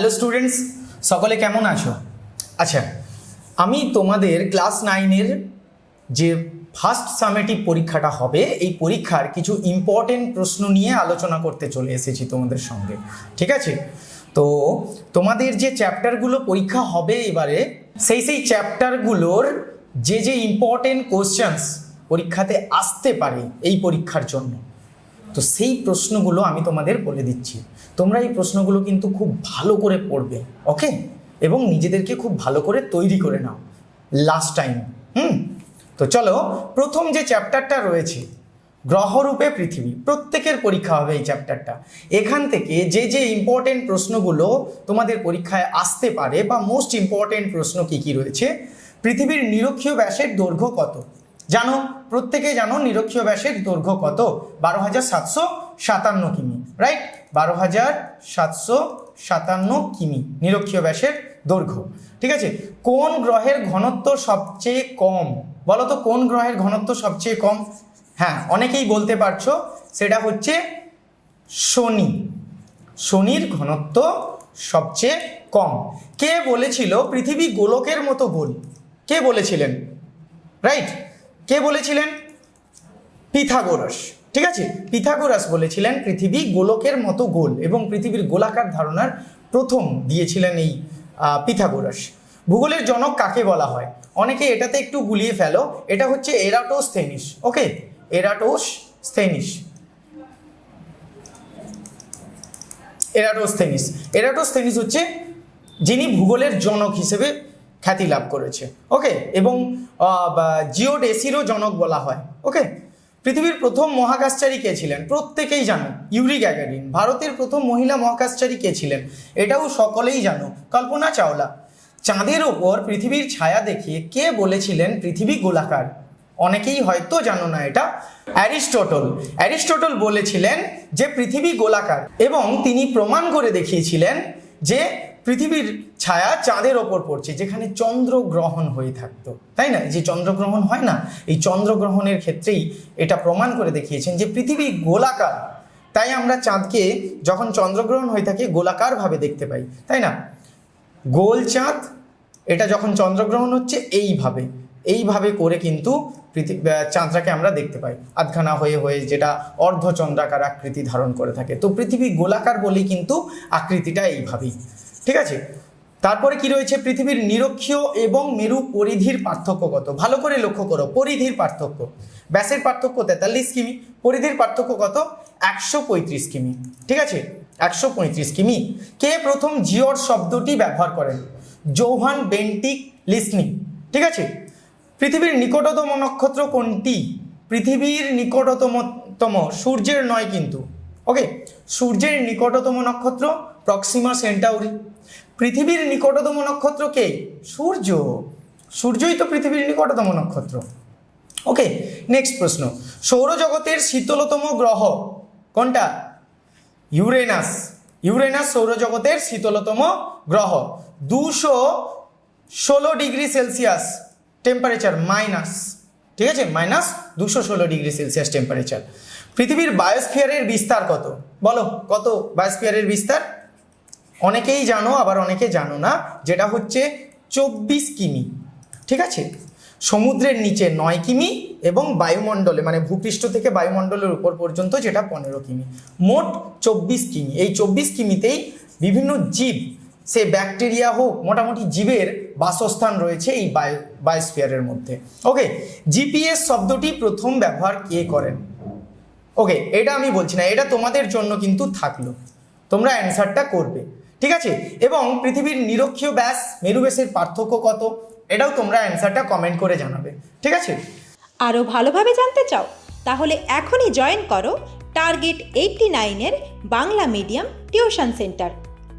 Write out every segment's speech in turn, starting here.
Hello students সকলে কেমন আছো? আচ্ছা আমি তোমাদের ক্লাস নাইনের যে ফার্স্ট সামেটিভ পরীক্ষাটা হবে, এই পরীক্ষার কিছু ইম্পর্টেন্ট প্রশ্ন নিয়ে আলোচনা করতে চলে এসেছি তোমাদের সঙ্গে। ঠিক আছে? তো তোমাদের যে চ্যাপ্টারগুলো পরীক্ষা হবে এবারে, সেই সেই চ্যাপ্টারগুলোর যে যে ইম্পর্টেন্ট কোশ্চেন্স পরীক্ষাতে আসতে পারে এই পরীক্ষার জন্য তো সেই প্রশ্নগুলো আমি তোমাদের বলে দিচ্ছি। তোমরা এই প্রশ্নগুলো কিন্তু খুব ভালো করে পড়বে, ওকে? এবং নিজেদেরকে খুব ভালো করে তৈরি করে নাও লাস্ট টাইম হুম? তো চলো, প্রথম যে চ্যাপ্টারটা রয়েছে, গ্রহরূপে পৃথিবী, প্রত্যেকের পরীক্ষা হবে এই চ্যাপ্টারটা এখান থেকে যে যে ইম্পর্টেন্ট প্রশ্নগুলো তোমাদের পরীক্ষায় আসতে পারে বা মোস্ট ইম্পর্টেন্ট প্রশ্ন কি কি রয়েছে, পৃথিবীর নিরক্ষীয় ব্যাসের দৈর্ঘ্য কত? জানো, প্রত্যেকে জানো নিরক্ষীয় ব্যাসের দৈর্ঘ্য কত? বারো হাজার সাতশো সাতান্ন কিমি রাইট বারো হাজার সাতশো সাতান্ন কিমি নিরক্ষীয় ব্যাসের দৈর্ঘ্য। ঠিক আছে? কোন গ্রহের ঘনত্ব সবচেয়ে কম? বলো তো, কোন গ্রহের ঘনত্ব সবচেয়ে কম? হ্যাঁ অনেকেই বলতে পারছ, সেটা হচ্ছে শনি। শনির ঘনত্ব সবচেয়ে কম। কে বলেছিল পৃথিবী গোলকের মতো গোল? কে বলেছিলেন? রাইট কে বলেছিলেন? পিথাগোরাস। ঠিক আছে? পিথাগোরাস বলেছিলেন পৃথিবী গোলকের মতো গোল এবং পৃথিবীর গোলাকার ধারণার প্রথম দিয়েছিলেন এই পিথাগোরাস। ভূগোলের জনক কাকে বলা হয়? অনেকে এটাতে একটু গুলিয়ে ফেলো। এটা হচ্ছে Eratosthenes okay Eratosthenes Eratosthenes Eratosthenes হচ্ছে যিনি ভূগোলের জনক হিসেবে খ্যাতি লাভ করেছে। ওকে এবং জিওডেসিরও জনক বলা হয়। ওকে পৃথিবীর প্রথম মহাকাশচারী কে ছিলেন? প্রত্যেকেই জানো, ইউরি গ্যাগারিন। ভারতের প্রথম মহিলা মহাকাশচারী কে ছিলেন? এটাও সকলেই জানো, কল্পনা চাওলা। চাঁদের ওপর পৃথিবীর ছায়া দেখিয়ে কে বলেছিলেন পৃথিবী গোলাকার? অনেকেই হয়তো জানো না এটা। অ্যারিস্টটল। অ্যারিস্টটল বলেছিলেন যে পৃথিবী গোলাকার এবং তিনি প্রমাণ করে দেখিয়েছিলেন যে পৃথিবীর ছায়া চাঁদের ওপর পড়ছে, যেখানে চন্দ্রগ্রহণ হয়ে থাকতো। তাই না? যে চন্দ্রগ্রহণ হয় না, এই চন্দ্রগ্রহণের ক্ষেত্রেই এটা প্রমাণ করে দেখিয়েছেন যে পৃথিবী গোলাকার। তাই আমরা চাঁদকে যখন চন্দ্রগ্রহণ হয়ে থাকে, গোলাকারভাবে দেখতে পাই, তাই না? গোল চাঁদ, এটা যখন চন্দ্রগ্রহণ হচ্ছে, এইভাবে এইভাবে করে কিন্তু পৃথিবী চাঁদটাকে আমরা দেখতে পাই। আধখানা হয়ে হয়ে যেটা অর্ধচন্দ্রাকার আকৃতি ধারণ করে থাকে। তো পৃথিবী গোলাকার বলেই কিন্তু আকৃতিটা এইভাবেই। ঠিক আছে? তারপরে কি রয়েছে? পৃথিবীর নিরক্ষীয় এবং মেরু পরিধির পার্থক্য কত? ভালো করে লক্ষ্য করো, পরিধির পার্থক্য। ব্যাসের পার্থক্য তেতাল্লিশ কিমি, পরিধির পার্থক্য কত? একশো পঁয়ত্রিশ কিমি। ঠিক আছে? একশো পঁয়ত্রিশ কিমি। কে প্রথম জিওর শব্দটি ব্যবহার করেন? জৌহান বেন্টিক লিসনিং। ঠিক আছে? পৃথিবীর নিকটতম নক্ষত্র কোনটি? পৃথিবীর নিকটতম তম সূর্যের নয় কিন্তু। ওকে? সূর্যের নিকটতম নক্ষত্র প্রক্সিমা সেন্টাউরি। পৃথিবীর নিকটতম নক্ষত্র কে? সূর্য। সূর্যই তো পৃথিবীর নিকটতম নক্ষত্র। ওকে নেক্সট প্রশ্ন। সৌরজগতের শীতলতম গ্রহ কোনটা? ইউরেনাস। ইউরেনাস সৌরজগতের শীতলতম গ্রহ। দুশো ষোলো ডিগ্রি সেলসিয়াস টেম্পারেচার মাইনাস ঠিক আছে? মাইনাস দুশো ষোলো ডিগ্রি সেলসিয়াস টেম্পারেচার পৃথিবীর বায়োস্ফিয়ারের বিস্তার কত? বলো, কত বায়োস্ফিয়ারের বিস্তার? অনেকেই জানো, আবার অনেকে জানো না, যেটা হচ্ছে চব্বিশ কিমি, ঠিক আছে? সমুদ্রের নিচে নয় কিমি এবং বায়ুমণ্ডলে মানে ভূপৃষ্ঠ থেকে বায়ুমণ্ডলের উপর পর্যন্ত যেটা পনেরো কিমি। মোট চব্বিশ কিমি। এই চব্বিশ কিমিতেই বিভিন্ন জীব, সে ব্যাকটেরিয়া হোক, মোটামুটি জীবের বাসস্থান রয়েছে এই বায়ো, বায়োস্ফিয়ারের মধ্যে। ওকে, জিপিএস শব্দটি প্রথম ব্যবহার কে করেন? ওকে, এটা আমি বলছি না, এটা তোমাদের জন্য কিন্তু থাকল। তোমরা অ্যান্সারটা করবে। ঠিক আছে? এবং পৃথিবীর নিরক্ষীয় ব্যাস, মেরু ব্যাসের পার্থক্য কত? এটাও তোমরা অ্যান্সারটা কমেন্ট করে জানাবে। ঠিক আছে? আরও ভালোভাবে জানতে চাও, তাহলে এখনই জয়েন করো টার্গেট এইটটি নাইনের Bangla medium tuition centre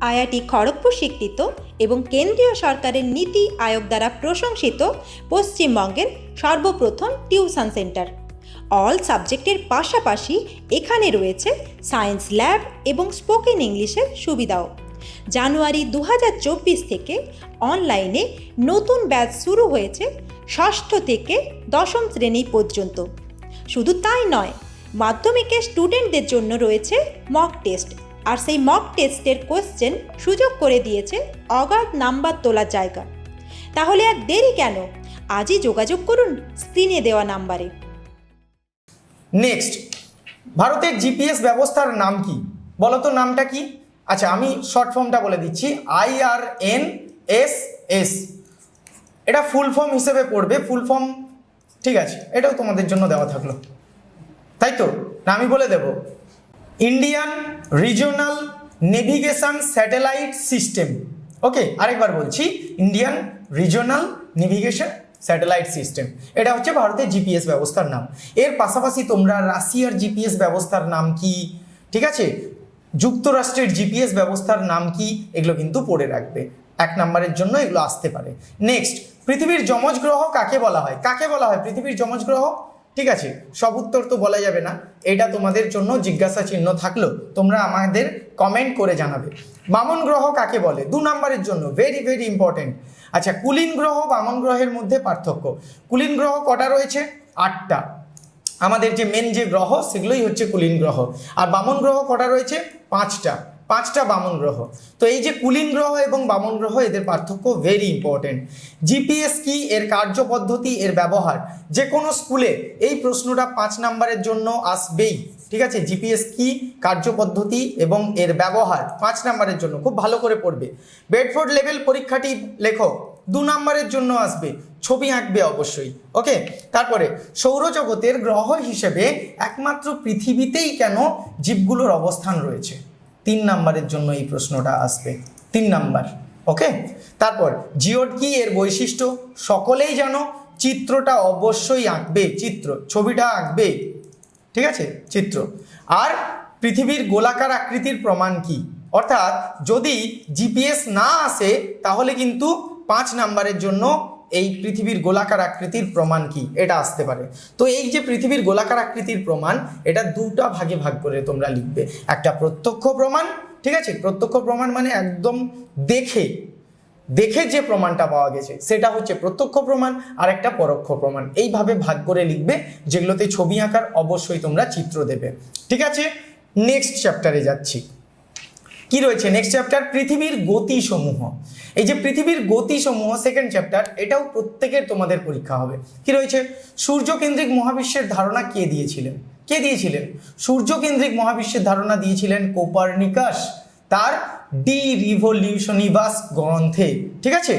IIT Kharagpur স্বীকৃত এবং কেন্দ্রীয় সরকারের নীতি আয়োগ দ্বারা প্রশংসিত পশ্চিমবঙ্গের সর্বপ্রথম টিউশন সেন্টার অল সাবজেক্টের পাশাপাশি এখানে রয়েছে সায়েন্স ল্যাব এবং স্পোকেন ইংলিশের সুবিধাও। জানুয়ারি দু হাজার চব্বিশ থেকে অনলাইনে নতুন ব্যাচ শুরু হয়েছে ষষ্ঠ থেকে দশম শ্রেণি পর্যন্ত। শুধু তাই নয় মাধ্যমিকের স্টুডেন্টদের জন্য রয়েছে মক টেস্ট আর সেই মক টেস্টের কোশ্চেন সুযোগ করে দিয়েছে অগাধ নাম্বার তোলার জায়গা। তাহলে আর দেরি কেন? আজই যোগাযোগ করুন স্ক্রিনে দেওয়া নাম্বারে। নেক্সট ভারতের জিপিএস ব্যবস্থার নাম কি? বলতো নামটা কি? আচ্ছা আমি শর্ট ফর্মটা বলে দিচ্ছি। I R N S S এটা ফুল ফর্ম হিসেবে পড়বে ফুল ফর্ম ঠিক আছে, এটাও তোমাদের জন্য দেওয়া থাকল। তাই তো? না, আমি বলে দেব। Indian regional navigation satellite system okay আরেকবার বলছি Indian regional navigation satellite system এটা হচ্ছে ভারতের জিপিএস ব্যবস্থার নাম। এর পাশাপাশি তোমরা রাশিয়ার জিপিএস ব্যবস্থার নাম কি? ঠিক আছে? যুক্তরাষ্ট্রের জিপিএস ব্যবস্থার নাম কি? এগুলো কিন্তু পড়ে রাখবে। এক নম্বরের জন্য এগুলো আসতে পারে। নেক্সট পৃথিবীর যমজ গ্রহ কাকে বলা হয়? কাকে বলা হয়? পৃথিবীর যমজ গ্রহ? ঠিক আছে, সব উত্তর তো বলা যাবে না। এটা তোমাদের জন্য জিজ্ঞাসা চিহ্ন থাকল। তোমরা আমাদের কমেন্ট করে জানাবে। বামন গ্রহ কাকে বলে? দু নম্বরের জন্য। ভেরি ভেরি ইম্পর্টেন্ট আচ্ছা কুলিন গ্রহ বামন গ্রহের মধ্যে পার্থক্য। কুলিন গ্রহ কটা রয়েছে? আটটা। আমাদের যে মেন যে গ্রহ, সেগুলোই হচ্ছে কুলিন গ্রহ। আর বামন গ্রহ কটা রয়েছে? পাঁচটা। পাঁচটা বামন গ্রহ। তো এই যে কুলিন গ্রহ এবং বামন গ্রহ, এদের পার্থক্য ভেরি ইম্পর্টেন্ট জিপিএস কি? এর কার্যপদ্ধতি, এর ব্যবহার। যে কোনো স্কুলে এই প্রশ্নটা পাঁচ নাম্বারের জন্য আসবেই। ঠিক আছে? জিপিএস কি? কার্যপদ্ধতি এবং এর ব্যবহার পাঁচ নাম্বারের জন্য। খুব ভালো করে পড়বে। বেডফোর্ড লেভেল পরীক্ষাটি লেখো। দু নম্বরের জন্য আসবে, ছবি আঁকবে অবশ্যই ওকে তারপরে, সৌরজগতের গ্রহ হিসেবে একমাত্র পৃথিবীতেই কেন জীবগুলোর অবস্থান রয়েছে? তিন নাম্বারের জন্য এই প্রশ্নটা আসবে, তিন নাম্বার ওকে তারপর, জিওড কি এর বৈশিষ্ট্য? সকলেই জানো, চিত্রটা অবশ্যই আঁকবে, চিত্র, ছবিটা আঁকবে, ঠিক আছে? চিত্র। আর পৃথিবীর গোলাকার আকৃতির প্রমাণ কি? অর্থাৎ, যদি জিপিএস না আসে, তাহলে কিন্তু পাঁচ নাম্বারের জন্য এই পৃথিবীর গোলাকার আকৃতির প্রমাণ কি? এটা আসতে পারে। তো এই যে পৃথিবীর গোলাকার আকৃতির প্রমাণ, এটা দুটা ভাগে ভাগ করে তোমরা লিখবে। একটা প্রত্যক্ষ প্রমাণ, ঠিক আছে? প্রত্যক্ষ প্রমাণ মানে একদম দেখে দেখে যে প্রমাণটা পাওয়া গেছে, সেটা হচ্ছে প্রত্যক্ষ প্রমাণ আর একটা পরোক্ষ প্রমাণ। এইভাবে ভাগ করে লিখবে, যেগুলোতে ছবি আঁকার অবশ্যই তোমরা চিত্র দেবে। ঠিক আছে? নেক্সট চ্যাপ্টারে যাচ্ছি। কি রয়েছে? নেক্সট চ্যাপ্টার পৃথিবীর গতিসমূহ। এই যে পৃথিবীর গতিসমূহ সেকেন্ড চ্যাপ্টার এটাও প্রত্যেকের তোমাদের পরীক্ষা হবে। কি রয়েছে? সূর্যকেন্দ্রিক মহাবিশ্বের ধারণা কে দিয়েছিলেন? কে দিয়েছিলেন? সূর্যকেন্দ্রিক মহাবিশ্বের ধারণা দিয়েছিলেন কোপারনিকাস, তার ডি রিভলিউশনিভাস গ্রন্থে। ঠিক আছে?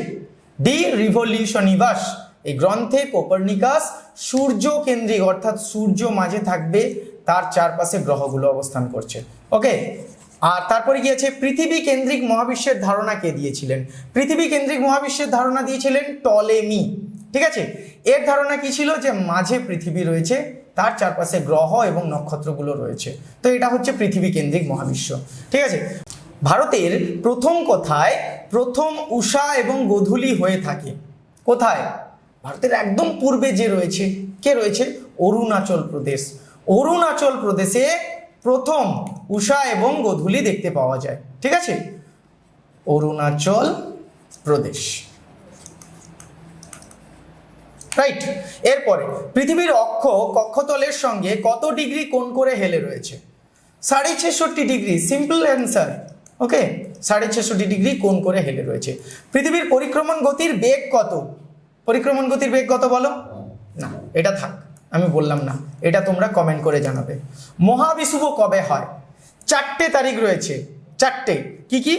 ডি রিভলিউশনিভাস এই গ্রন্থে কোপারনিকাস সূর্য কেন্দ্রিক অর্থাৎ সূর্য মাঝে থাকবে, তার চারপাশে গ্রহগুলো অবস্থান করছে। ওকে আর তারপরে আছে পৃথিবী কেন্দ্রিক মহাবিশ্বের ধারণা কে দিয়েছিলেন? পৃথিবী কেন্দ্রিক মহাবিশ্বের ধারণা দিয়েছিলেন টলেমি। ঠিক আছে? এর ধারণা কি ছিল? যে মাঝে পৃথিবী রয়েছে, তার চারপাশে গ্রহ এবং নক্ষত্রগুলো রয়েছে। তো এটা হচ্ছে পৃথিবী কেন্দ্রিক মহাবিশ্ব। ঠিক আছে? ভারতের প্রথম কথায় প্রথম উষা এবং গোধূলি হয়ে থাকে? কোথায়? ভারতের একদম পূর্বে যে রয়েছে, কে রয়েছে? অরুণাচল প্রদেশ। অরুণাচল প্রদেশে প্রথম উষা এবং গোধূলি দেখতে পাওয়া যায়। ঠিক আছে? অরুণাচল প্রদেশ। রাইট এরপরে, পৃথিবীর অক্ষ কক্ষতলের সঙ্গে কত ডিগ্রি কোণ করে হেলে রয়েছে? সাড়ে ছেষট্টি ডিগ্রি সিম্পল অ্যান্সার ওকে সাড়ে ছেষট্টি ডিগ্রি কোণ করে হেলে রয়েছে। পৃথিবীর পরিক্রমণ গতির বেগ কত? পরিক্রমণ গতির বেগ কত বলো? না, এটা থাক। আমি বললাম না, এটা তোমরা কমেন্ট করে জানাবে। মহাবিষুব কবে হয়? চারটে তারিখ রয়েছে, চারটে। কি কি?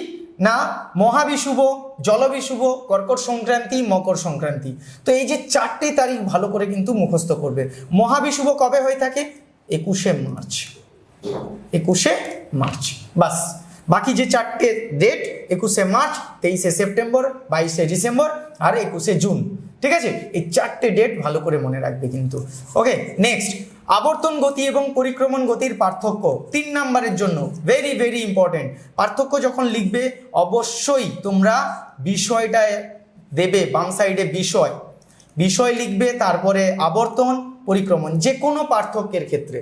না মহাবিষুব জলবিষুব কর্কট সংক্রান্তি, মকর সংক্রান্তি। তো এই যে চারটে তারিখ ভালো করে কিন্তু মুখস্থ করবে। মহাবিষুব কবে হয়ে থাকে? একুশে মার্চ। একুশে মার্চ। বাস, বাকি যে চারটে ডেট একুশে মার্চ, তেইশে সেপ্টেম্বর, বাইশে ডিসেম্বর আর একুশে জুন। ঠিক আছে? এই চারটে ডেট ভালো করে মনে রাখবে কিন্তু। ওকে নেক্সট আবর্তন গতি এবং পরিক্রমণ গতির পার্থক্য তিন নাম্বারের জন্য ভেরি ভেরি ইম্পর্টেন্ট পার্থক্য যখন লিখবে, অবশ্যই তোমরা বিষয়টায় দেবে, বাম সাইডে বিষয়। বিষয় লিখবে, তারপরে আবর্তন, পরিক্রমণ যে কোনো পার্থক্যের ক্ষেত্রে।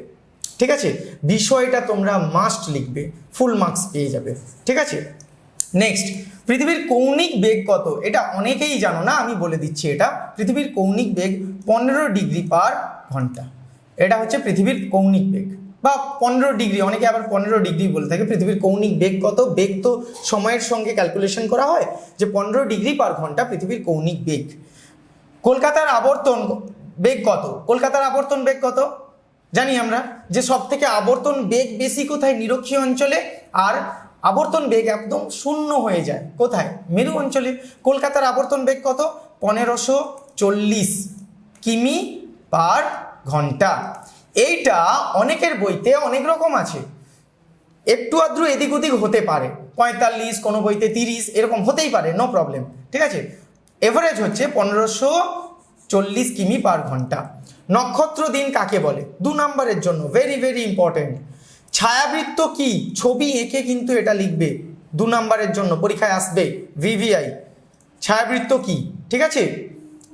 ঠিক আছে? বিষয়টা তোমরা মাস্ট লিখবে ফুল মার্কস পেয়ে যাবে। ঠিক আছে? নেক্সট পৃথিবীর কৌণিক বেগ কত? এটা অনেকেই জানো না, আমি বলে দিচ্ছি এটা। পৃথিবীর কৌণিক বেগ পনেরো ডিগ্রি পার ঘণ্টা। এটা হচ্ছে পৃথিবীর কৌণিক বেগ। বা পনেরো ডিগ্রি, অনেকে আবার পনেরো ডিগ্রি বলে থাকে। পৃথিবীর কৌণিক বেগ কত? বেগ তো সময়ের সঙ্গে ক্যালকুলেশন করা হয় যে পনেরো ডিগ্রি পার ঘণ্টা পৃথিবীর কৌণিক বেগ। কলকাতার আবর্তন বেগ কত? কলকাতার আবর্তন বেগ কত? জানি আমরা। যে সব থেকে আবর্তন বেগ বেশি কোথায়? নিরক্ষীয় অঞ্চলে। আর আবর্তন বেগ একদম শূন্য হয়ে যায়। কোথায়? মেরু অঞ্চলে। কলকাতার আবর্তন বেগ কত? পনেরোশো চল্লিশ কিমি পার ঘণ্টা। এইটা অনেকের বইতে অনেক রকম আছে। একটু আদ্রু এদিক ওদিক হতে পারে। পঁয়তাল্লিশ, কোনো বইতে তিরিশ, এরকম হতেই পারে নো প্রবলেম ঠিক আছে? এভারেজ হচ্ছে পনেরোশো চল্লিশ কিমি পার ঘণ্টা। নক্ষত্র দিন কাকে বলে? দু নম্বরের জন্য। ভেরি ভেরি ইম্পর্টেন্ট ছায়াবৃত্ত কি? ছবি এঁকে কিন্তু এটা লিখবে। দু নম্বরের জন্য পরীক্ষায় আসবে ভিভিআই। ছায়াবৃত্ত কি? ঠিক আছে?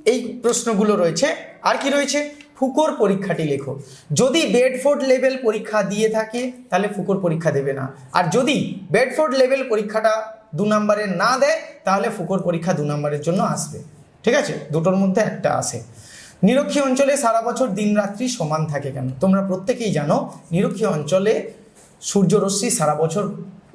এই প্রশ্নগুলো রয়েছে। আর কি রয়েছে? ফুকোর পরীক্ষাটি লেখো। যদি বেডফোর্ড লেভেল পরীক্ষা দিয়ে থাকে, তাহলে ফুকোর পরীক্ষা দেবে না। আর যদি বেডফোর্ড লেভেল পরীক্ষাটা দু নম্বরের না দেয়, তাহলে ফুকোর পরীক্ষা দু নম্বরের জন্য আসবে। ঠিক আছে? দুটোর মধ্যে একটা আসে। নিরক্ষীয় অঞ্চলে সারা বছর দিন রাত্রি সমান থাকে কেন? তোমরা প্রত্যেকেই জানো নিরক্ষী অঞ্চলে সূর্যরশ্মি সারা বছর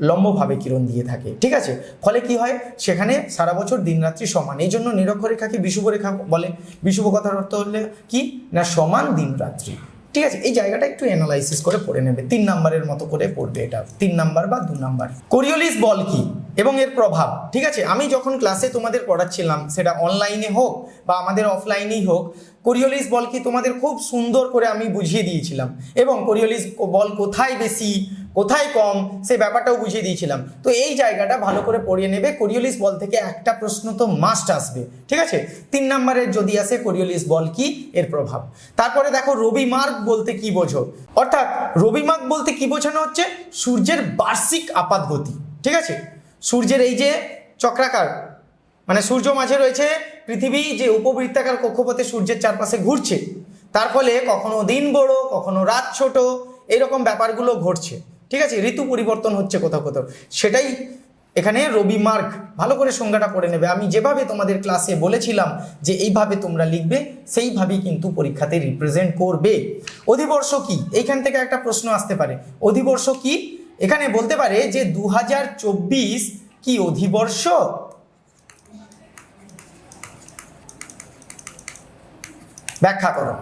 লম্বভাবে কিরণ দিয়ে থাকে। ঠিক আছে? ফলে কি হয়? সেখানে সারা বছর দিনরাত্রি সমান। এই জন্য নিরক্ষরেখাকে বিষুবরেখা বলে? বিষুব কথার অর্থ হলে কি? না, সমান দিনরাত্রি ঠিক আছে, এই জায়গাটা একটু অ্যানালাইসিস করে পড়ে নেবে। তিন নাম্বারের মতো করে পড়বে এটা। তিন নাম্বার বা দু নাম্বার। কোরিওলিস বল কি এবং এর প্রভাব? ঠিক আছে, আমি যখন ক্লাসে তোমাদের পড়াচ্ছিলাম, সেটা অনলাইনে হোক বা আমাদের অফলাইনেই হোক কোরিওলিস বল কি তোমাদের খুব সুন্দর করে আমি বুঝিয়ে দিয়েছিলাম। এবং কোরিওলিস বল কোথায় বেশি কোথায় কম? সে ব্যাপারটাও বুঝিয়ে দিয়েছিলাম। তো এই জায়গাটা ভালো করে পড়িয়ে নেবে। কোরিওলিস বল থেকে একটা প্রশ্ন তো মাস্ট আসবে। ঠিক আছে? তিন নম্বরের যদি আসে কোরিওলিস বল কি? এর প্রভাব। তারপরে দেখো, রবি মার্গ বলতে কি বোঝো? অর্থাৎ রবি মার্গ বলতে কি বোঝানো হচ্ছে? সূর্যের বার্ষিক আপাত গতি ঠিক আছে? সূর্যের এই যে চক্রাকার মানে সূর্য মাঝে রয়েছে পৃথিবী, যে উপবৃত্তাকার কক্ষপথে সূর্যের চারপাশে ঘুরছে, তার ফলে কখনো দিন বড়, কখনো রাত ছোট, এরকম ব্যাপারগুলো ঘটছে। ঠিক আছে, ঋতু পরিবর্তন হচ্ছে কোথাও কোথাও। সেটাই এখানে রবি মার্গ ভালো করে সংজ্ঞাটা পড়ে নেবে। আমি যেভাবে তোমাদের ক্লাসে বলেছিলাম যে এইভাবে তোমরা লিখবে, সেইভাবেই কিন্তু পরীক্ষাতে রিপ্রেজেন্ট করবে। অধিবর্ষ কি? এইখান থেকে একটা প্রশ্ন আসতে পারে। অধিবর্ষ কি? এখানে বলতে পারে যে দু হাজার চব্বিশ কি অধিবর্ষ? ব্যাখ্যা করো।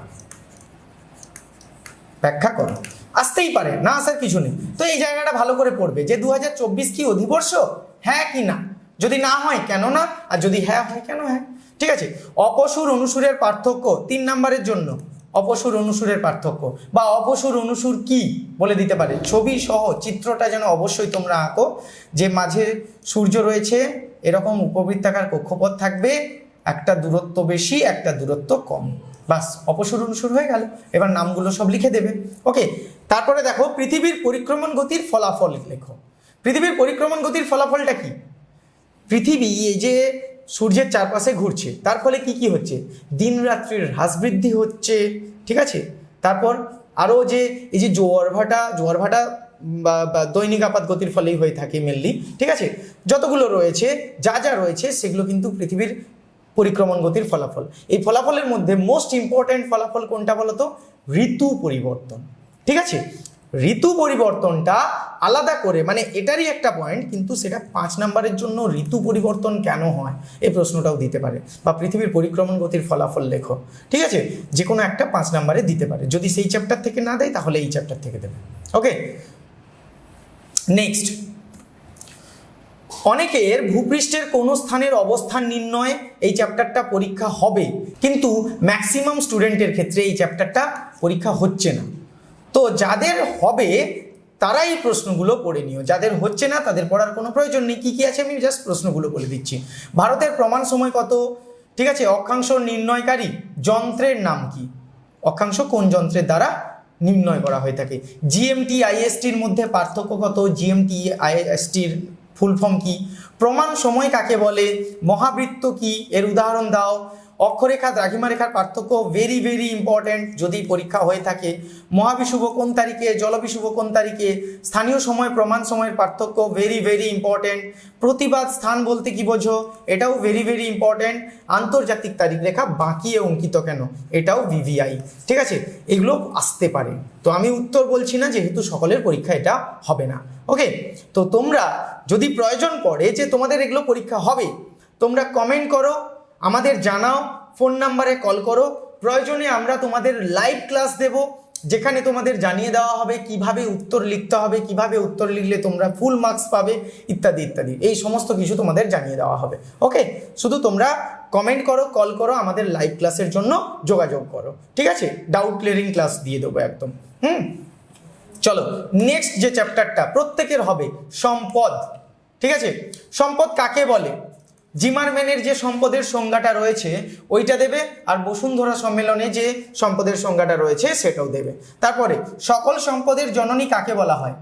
ব্যাখ্যা করো। আসতেই পারে, না আসার কিছু নেই। তো এই জায়গাটা ভালো করে পড়বে যে দু হাজার চব্বিশ কি অধিবর্ষ? হ্যাঁ কি না? যদি না হয় কেন না? আর যদি হ্যাঁ হয় কেন হ্যাঁ? ঠিক আছে? অপসুর অনুসুরের পার্থক্য তিন নাম্বারের জন্য। অপসুর অনুসুরের পার্থক্য। বা অপসুর অনুসুর কি? বলে দিতে পারে। ছবি সহ চিত্রটা যেন অবশ্যই তোমরা আঁকো। যে মাঝে সূর্য রয়েছে, এরকম উপবৃত্তাকার কক্ষপথ থাকবে। একটা দূরত্ব বেশি, একটা দূরত্ব কম। বাস, অপসুর অনুসুর হয়ে গেল। এবার নামগুলো সব লিখে দেবে। ওকে তারপরে দেখো, পৃথিবীর পরিক্রমণ গতির ফলাফল লেখো। পৃথিবীর পরিক্রমণ গতির ফলাফলটা কি? পৃথিবী এই যে সূর্যের চারপাশে ঘুরছে, তার ফলে কি কি হচ্ছে? দিন রাত্রির হ্রাস বৃদ্ধি হচ্ছে, ঠিক আছে? তারপর আরও যে এই যে জোয়ার ভাটা জোয়ার ভাটা বা দৈনিক আপাত গতির ফলেই হয়ে থাকে মেনলি ঠিক আছে? যতগুলো রয়েছে, যা যা রয়েছে, সেগুলো কিন্তু পৃথিবীর পরিক্রমণ গতির ফলাফল। এই ফলাফলের মধ্যে মোস্ট ইম্পর্ট্যান্ট ফলাফল কোনটা বলো তো ঋতু পরিবর্তন। ঠিক আছে? ঋতু পরিবর্তনটা আলাদা করে মানে এটারই একটা পয়েন্ট কিন্তু সেটা পাঁচ নাম্বারের জন্য ঋতু পরিবর্তন কেন হয়? এই প্রশ্নটাও দিতে পারে। বা পৃথিবীর পরিক্রমণ গতির ফলাফল লেখো। ঠিক আছে? যে কোনো একটা পাঁচ নাম্বারে দিতে পারে। যদি সেই চ্যাপ্টার থেকে না দেয়, তাহলে এই চ্যাপ্টার থেকে দেবে। ওকে নেক্সট অনেকের ভূপৃষ্ঠের কোনো স্থানের অবস্থান নির্ণয় এই চ্যাপ্টারটা পরীক্ষা হবে। কিন্তু ম্যাক্সিমাম স্টুডেন্টের ক্ষেত্রে এই চ্যাপ্টারটা পরীক্ষা হচ্ছে না। তো যাদের হবে তারা এই প্রশ্নগুলো পড়ে নিও। যাদের হচ্ছে না, তাদের পড়ার কোনো প্রয়োজন নেই। কী কী আছে? আমি জাস্ট প্রশ্নগুলো বলে দিচ্ছি। ভারতের প্রমাণ সময় কত? ঠিক আছে, অক্ষাংশ নির্ণয়কারী যন্ত্রের নাম কি? অক্ষাংশ কোন যন্ত্রের দ্বারা নির্ণয় করা হয়ে থাকে? জিএমটি আইএসটির মধ্যে পার্থক্য কত? জিএমটি আইএসটির ফুল ফর্ম কি? প্রমাণ সময় কাকে বলে? মহাবৃত্ত কি? এর উদাহরণ দাও। অক্ষরেখা দ্রাঘিমা রেখার পার্থক্য ভেরি ভেরি ইম্পর্ট্যান্ট যদি পরীক্ষা হয়ে থাকে, মহাবিষুব কোন তারিখে, জলবিষুব কোন তারিখে, স্থানীয় সময়, প্রমাণ সময়ের পার্থক্য ভেরি ভেরি ইম্পর্ট্যান্ট প্রতিবাদ স্থান বলতে কি বোঝো? এটাও ভেরি ভেরি ইম্পর্ট্যান্ট আন্তর্জাতিক তারিখ রেখা বাঁকিয়ে অঙ্কিত কেন? এটাও ভিভিআই ঠিক আছে? এগুলো আসতে পারে। তো আমি উত্তর বলছি না, যেহেতু সকলের পরীক্ষা এটা হবে না। ওকে তো তোমরা যদি প্রয়োজন পড়ে যে তোমাদের এগুলো পরীক্ষা হবে, তোমরা কমেন্ট করো। আমাদের জানাও, ফোন নাম্বারে কল করো। প্রয়োজনে আমরা তোমাদের লাইভ ক্লাস দেব, যেখানে তোমাদের জানিয়ে দেওয়া হবে কীভাবে উত্তর লিখতে হবে, কীভাবে উত্তর লিখলে তোমরা ফুল মার্কস পাবে, ইত্যাদি ইত্যাদি। এই সমস্ত কিছু তোমাদের জানিয়ে দেওয়া হবে। ওকে শুধু তোমরা কমেন্ট করো কল করো, আমাদের লাইভ ক্লাসের জন্য যোগাযোগ করো। ঠিক আছে? ডাউট ক্লিয়ারিং ক্লাস দিয়ে দেবো একদম। হুম? চলো নেক্সট যে চ্যাপ্টারটা প্রত্যেকের হবে সম্পদ। ঠিক আছে? সম্পদ কাকে বলে? জিমারম্যানের যে সম্পদের সংজ্ঞাটা রয়েছে, ওইটা দেবে আর বসুন্ধরা সম্মেলনে যে সম্পদের সংজ্ঞাটা রয়েছে, সেটাও দেবে। তারপরে, সকল সম্পদের জননী কাকে বলা হয়?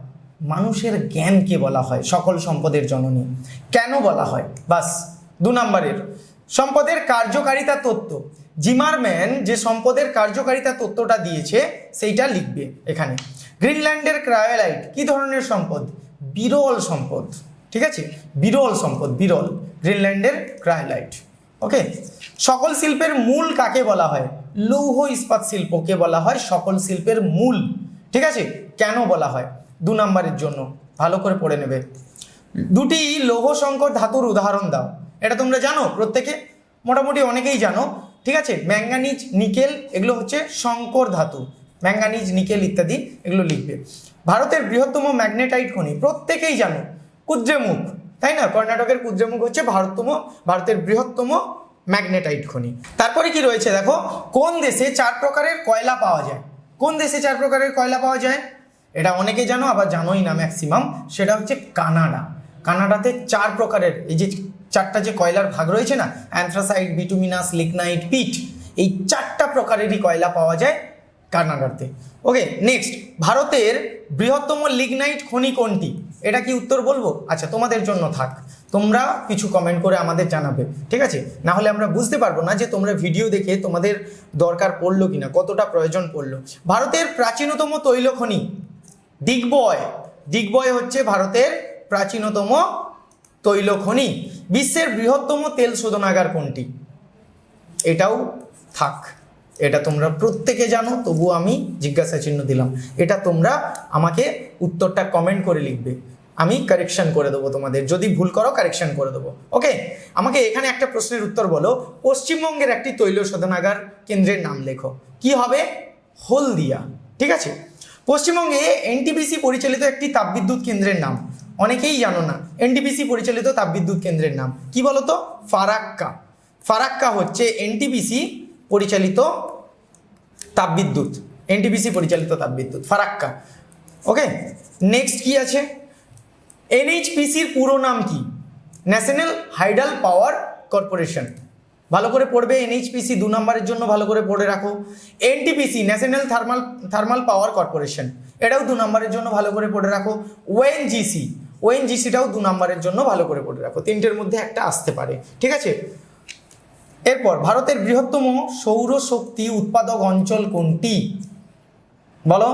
মানুষের জ্ঞানকে বলা হয়, সকল সম্পদের জননী। কেন বলা হয়? বাস, দু নম্বরের। সম্পদের কার্যকারিতা তত্ত্ব। জিমারম্যান যে সম্পদের কার্যকারিতা তত্ত্বটা দিয়েছে, সেইটা লিখবে এখানে। গ্রিনল্যান্ডের ক্রায়োলাইট, কি ধরনের সম্পদ? বিরল সম্পদ। ঠিক আছে? বিরল সম্পদ, বিরল। গ্রিনল্যান্ডের ক্রায়োলাইট ওকে? সকল শিল্পের মূল কাকে বলা হয়? লৌহ ইস্পাত শিল্পকে বলা হয় সকল শিল্পের মূল। ঠিক আছে? কেন বলা হয়? দু নম্বরের জন্য। ভালো করে পড়ে নেবে। দুটি লৌহ সংকর ধাতুর উদাহরণ দাও। এটা তোমরা জানো? প্রত্যেকে? মোটামুটি অনেকেই জানো। ঠিক আছে? ম্যাঙ্গানিজ, নিকেল, এগুলো হচ্ছে সংকর ধাতু। ম্যাঙ্গানিজ, নিকেল ইত্যাদি এগুলো লিখবে। ভারতের বৃহত্তম ম্যাগনেটাইট খনি। প্রত্যেকেই জানো। কুদ্রেমুখ তাই না? কর্ণাটকের কুদ্রেমুখ হচ্ছে ভারততম, ভারতের বৃহত্তম ম্যাগনেটাইট খনি। তারপরে কি রয়েছে দেখো? কোন দেশে চার প্রকারের কয়লা পাওয়া যায়? কোন দেশে চার প্রকারের কয়লা পাওয়া যায়? এটা অনেকে জানো, আবার জানোই না ম্যাক্সিমাম। সেটা হচ্ছে কানাডা। কানাডাতে চার প্রকারের, এই যে চারটা যে কয়লার ভাগ রয়েছে না, অ্যান্থ্রাসাইট, বিটুমিনাস, লিগনাইট, পিট, এই চারটা প্রকারেরই কয়লা পাওয়া যায়। কানাডাতে ওকে নেক্সট ভারতের বৃহত্তম লিগনাইট খনি কোনটি? এটা কি উত্তর বলব? আচ্ছা তোমাদের জন্য থাক। তোমরা কিছু কমেন্ট করে আমাদের জানাবে, ঠিক আছে? না হলে আমরা বুঝতে পারব না যে তোমরা ভিডিও দেখে তোমাদের দরকার পড়ল কিনা, কতটা প্রয়োজন পড়ল। ভারতের প্রাচীনতম তৈল খনি, দিগ্বয়। দিগ্বয় হচ্ছে ভারতের প্রাচীনতম তৈল খনি। বিশ্বের বৃহত্তম তেল শোধনাগার কোনটি? এটাও থাক। এটা তোমরা প্রত্যেকে জানো, তবু আমি জিজ্ঞাসা চিহ্ন দিলাম। এটা তোমরা আমাকে উত্তরটা কমেন্ট করে লিখবে। আমি কারেকশন করে দেবো তোমাদের। যদি ভুল করো কারেকশন করে দেবো। ওকে আমাকে এখানে একটা প্রশ্নের উত্তর বলো। পশ্চিমবঙ্গের একটি তৈল শোধনাগার কেন্দ্রের নাম লেখো। কি হবে? হলদিয়া। ঠিক আছে? পশ্চিমবঙ্গে এনটিপিসি পরিচালিত একটি তাপবিদ্যুৎ কেন্দ্রের নাম। অনেকেই জানো না এনটিপিসি পরিচালিত তাপবিদ্যুৎ কেন্দ্রের নাম। কি বলতো? ফারাক্কা। ফারাক্কা হচ্ছে এনটিপিসি পরিচালিত তাপবিদ্যুৎ এনটিপিসি পরিচালিত তাপবিদ্যুৎ, ফারাক্কা। ওকে নেক্সট কি আছে? এনএইচপিসির পুরো নাম কি? ন্যাশনাল হাইডাল পাওয়ার কর্পোরেশন ভালো করে পড়বে এনএইচপিসি দু নম্বরের জন্য ভালো করে পড়ে রাখো। NTPC national thermal thermal power corporation এটাও দু নম্বরের জন্য ভালো করে পড়ে রাখো। ওএনজিসি ওএনজিসিটাও দু নম্বরের জন্য ভালো করে পড়ে রাখো। তিনটের মধ্যে একটা আসতে পারে। ঠিক আছে? এরপর ভারতের বৃহত্তম সৌরশক্তি উৎপাদক অঞ্চল কোনটি? বলো,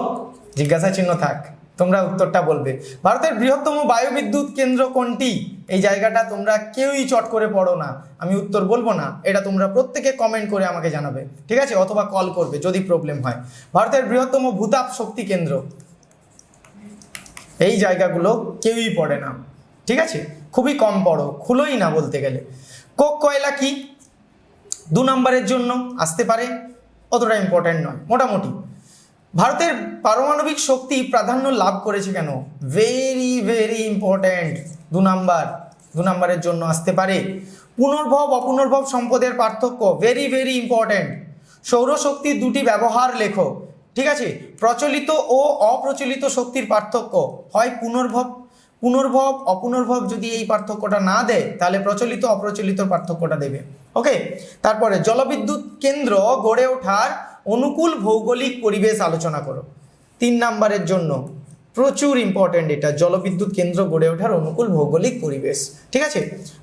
জিজ্ঞাসা চিহ্ন থাক, তোমরা উত্তরটা বলবে। ভারতের বৃহত্তম বায়ুবিদ্যুৎ কেন্দ্র কোনটি? এই জায়গাটা তোমরা কেউই চট করে পড়ো না, আমি উত্তর বলব না, এটা তোমরা প্রত্যেকে কমেন্ট করে আমাকে জানাবে, ঠিক আছে? অথবা কল করবে, যদি প্রবলেম হয়। ভারতের বৃহত্তম ভূতাপ শক্তি কেন্দ্র, এই জায়গাগুলো কেউই পড়ে না, ঠিক আছে? খুবই কম পড়ো, খুলোই না বলতে গেলে। কোক কয়লা কি? দু নম্বরের জন্য আসতে পারে, অতটা ইম্পর্ট্যান্ট নয়। মোটামুটি। ভারতের পারমাণবিক শক্তি প্রাধান্য লাভ করেছে কেন? ভেরি ভেরি ইম্পর্ট্যান্ট দু নাম্বার। দু নাম্বারের জন্য আসতে পারে। পুনর্ভব, অপুনর্ভব সম্পদের পার্থক্য ভেরি ভেরি ইম্পর্ট্যান্ট সৌরশক্তির দুটি ব্যবহার লেখো, ঠিক আছে? প্রচলিত ও অপ্রচলিত শক্তির পার্থক্য হয় পুনর্ভব পুনর্ভব, অপুনর্ভব যদি এই পার্থক্যটা না দেয়, তাহলে প্রচলিত, অপ্রচলিত পার্থক্যটা দেবে। ওকে? তারপরে জলবিদ্যুৎ কেন্দ্র গড়ে ওঠার অনুকূল ভৌগোলিক পরিবেশ আলোচনা করো। তিন নাম্বারের জন্য প্রচুর ইম্পর্ট্যান্ট এটা, জলবিদ্যুৎ কেন্দ্র গড়ে ওঠার অনুকূল ভৌগোলিক পরিবেশ। ঠিক আছে?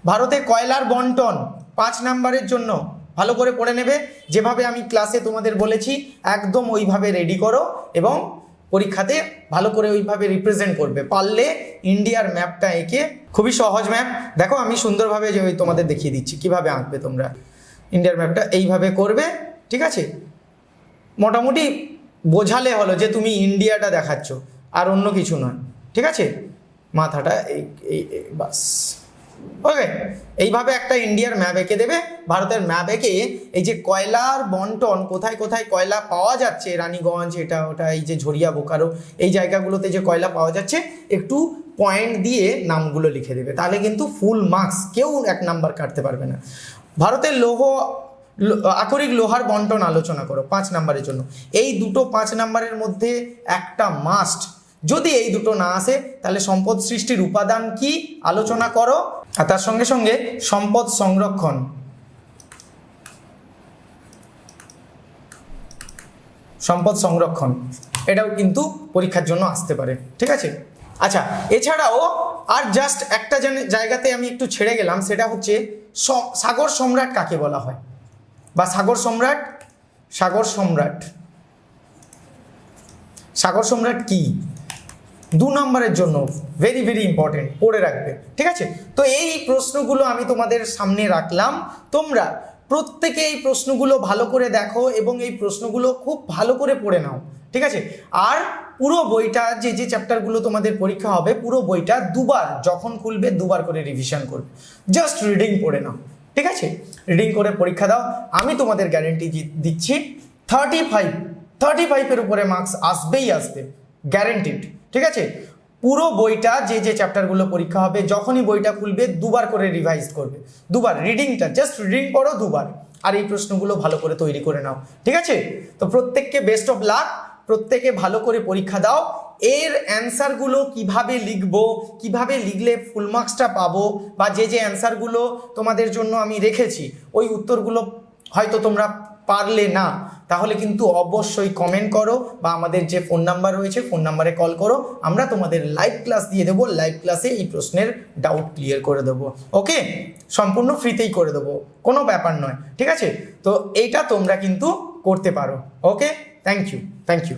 ভারতে কয়লার বন্টন, পাঁচ নাম্বারের জন্য ভালো করে পড়ে নেবে। যেভাবে আমি ক্লাসে তোমাদের বলেছি, একদম ওইভাবে রেডি করো এবং পরীক্ষাতে ভালো করে ওইভাবে রিপ্রেজেন্ট করবে। পারলে ইন্ডিয়ার ম্যাপটা এঁকে, খুবই সহজ ম্যাপ দেখো আমি সুন্দরভাবে যে ওই তোমাদের দেখিয়ে দিচ্ছি, কীভাবে আঁকবে তোমরা। ইন্ডিয়ার ম্যাপটা এইভাবে করবে, ঠিক আছে? মোটামুটি বোঝালে হলো যে তুমি ইন্ডিয়াটা দেখাচ্ছ, আর অন্য কিছু নয়, ঠিক আছে? মাথাটা এই এই, বাস। ওকে এইভাবে একটা ইন্ডিয়ার ম্যাপ এঁকে দেবে। ভারতের ম্যাপ এঁকে এই যে কয়লার বন্টন, কোথায় কোথায় কয়লা পাওয়া যাচ্ছে, রানীগঞ্জ, এটা ওটা, এই যে ঝরিয়া, বোকারো, এই জায়গাগুলোতে যে কয়লা পাওয়া যাচ্ছে, একটু পয়েন্ট দিয়ে নামগুলো লিখে দেবে। তাহলে কিন্তু ফুল মার্কস কেউ এক নাম্বার কাটতে পারবে না। ভারতের লৌহ আকরিক লোহার বন্টন আলোচনা করো, পাঁচ নাম্বারের জন্য। এই দুটো পাঁচ নাম্বারের মধ্যে একটা মাস্ট যদি এই দুটো না আসে, তাহলে সম্পদ সৃষ্টির উপাদান কি? আলোচনা করো। আর তার সঙ্গে সঙ্গে সম্পদ সংরক্ষণ। সম্পদ সংরক্ষণ, এটাও কিন্তু পরীক্ষার জন্য আসতে পারে, ঠিক আছে? আচ্ছা এছাড়াও আর জাস্ট একটা জায়গাতে আমি একটু ছেড়ে গেলাম, সেটা হচ্ছে সাগর সম্রাট কাকে বলা হয়? বা সাগর সম্রাট সাগর সম্রাট। সাগর সম্রাট কি? দু নম্বরের জন্য ভেরি ভেরি ইম্পর্টেন্ট পড়ে রাখবে, ঠিক আছে? তো এই প্রশ্নগুলো আমি তোমাদের সামনে রাখলাম। তোমরা প্রত্যেকে এই প্রশ্নগুলো ভালো করে দেখো এবং এই প্রশ্নগুলো খুব ভালো করে পড়ে নাও, ঠিক আছে? আর পুরো বইটা, যে যে চ্যাপ্টারগুলো তোমাদের পরীক্ষা হবে, পুরো বইটা দুবার, যখন খুলবে, দুবার করে রিভিশন করবে। জাস্ট রিডিং পড়ে নাও, ঠিক আছে? রিডিং করে পরীক্ষা দাও। আমি তোমাদের গ্যারেন্টি দিচ্ছি থার্টি ফাইভ থার্টি ফাইভের উপরে মার্কস আসবেই আসবে গ্যারেন্টিড ঠিক আছে? পুরো বইটা যে যে চ্যাপ্টারগুলো পরীক্ষা হবে, যখনই বইটা খুলবে দুবার করে রিভাইজ করবে। দুবার রিডিংটা জাস্ট রিডিং করো দুবার। আর এই প্রশ্নগুলো ভালো করে তৈরি করে নাও। ঠিক আছে? তো প্রত্যেককে বেস্ট অফ লাক প্রত্যেকে ভালো করে পরীক্ষা দাও। এর অ্যান্সারগুলো কীভাবে লিখব, কীভাবে লিখলে ফুল মার্কসটা পাবো, বা যে যে অ্যান্সারগুলো তোমাদের জন্য আমি রেখেছি, ওই উত্তরগুলো হয়তো তোমরা পারলে না, তাহলে কিন্তু অবশ্যই কমেন্ট করো বা আমাদের যে ফোন নাম্বার রয়েছে ফোন নাম্বারে কল করো। আমরা তোমাদের লাইভ ক্লাস দিয়ে দেবো লাইভ ক্লাসে এই প্রশ্নের ডাউট ক্লিয়ার করে দেবো। ওকে সম্পূর্ণ ফ্রিতেই করে দেবো। কোনো ব্যাপার নয়। ঠিক আছে? তো এইটা তোমরা কিন্তু করতে পারো। Okay thank you thank you